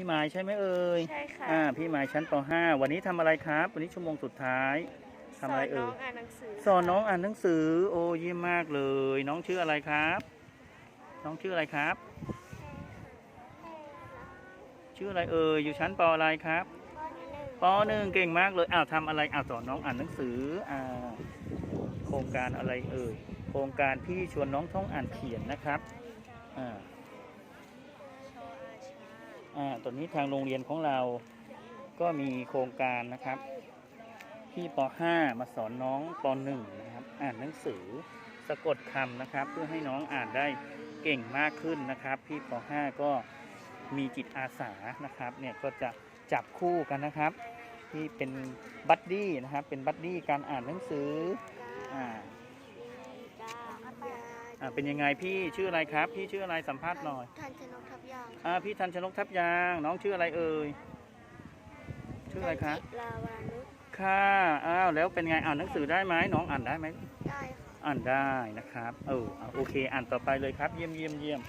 พี่ไม้ใช่ไหมเอ่ยใช่ค่ะอ่าพี่ไม้ชั้นป .5 วันนี้ทำอะไรครับ วันนี้ชั่วโมงสุดท้ายทำอะไรสนน้เอ่องยอ่านหนังสือสอนน้องอ่านหนังสือ โอ้เยี่ยมมากเลย น้องชื่ออะไรครับ น้องชื่ออะไรครับ ชื่ออะไรเอ่ยอยู่ชั้นปอะไรครับปหนึ่งเก่งมากเลยอ้าวทำอะไรอ้าวสอนน้องอ่านหนังสืออ่าโครงการอะไรเอ่ยโครงการพี่ชวนน้องท่องอ่านเขียนนะครับอ่าชออาชาอ่า ตอนนี้ทางโรงเรียนของเราก็มีโครงการนะครับพี่ป .5 มาสอนน้องป .1 นะครับ อ่านหนังสือสะกดคำนะครับ เพื่อให้น้องอ่านได้เก่งมากขึ้นนะครับ พี่ป .5 ก็มีจิตอาสานะครับเนี่ยก็จะจับคู่กันนะครับที่เป็นบัดดี้นะครับเป็นบัดดี้การอ่านหนังสืออ่า อ่าเป็นยังไงพี่ชื่ออะไรครับ พี่ชื่ออะไรสัมภาษณ์หน่อยทันชนกทับยางอ่าพี่ทันชนกทับยาง น้องชื่ออะไรเอ่ยชื่ออะไรครับลาวานุชค่ะอ้าวแล้วเป็นไงอ่านหนังสือได้ไหมน้องอ่านได้ไหมได้ค่ะอ่านได้นะครับเอออะโอเค อ่านต่อไปเลยครับเยี่ยมเยี่ยมเยี่ยม